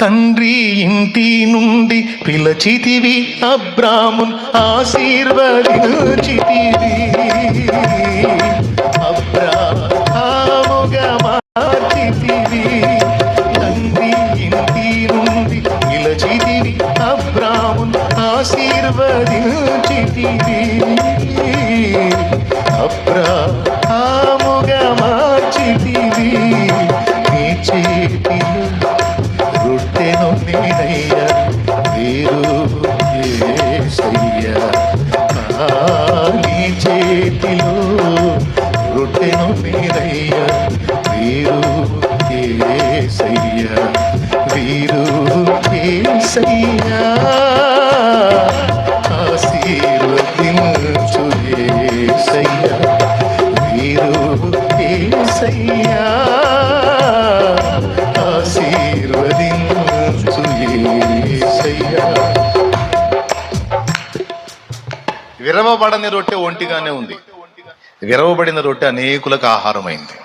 తండ్రి ఇంటి నుండి పిలచితివి అబ్రామున్ ఆశీర్వదించితివి. అబ్రాముగా మార్చితివి తండ్రి ఇంటి నుండి పిలచితివి అబ్రామున్ ఆశీర్వదించితివి. అబ్రాముగా మార్చితివి నీ చేతిలో రొట్టెను నేనయ్య వీరు ఏసయ్య చేతిలో రొట్టెను నేనయ్య వీరు ఏసయ్య వీరు ఏసయ్య ఆశీర్వదించు ఏసయ్య వీరు ఏసయ్యా విరవబడని రొట్టె ఒంటిగానే ఉంది. విరవబడిన రొట్టె అనేకులకు ఆహారమైంది.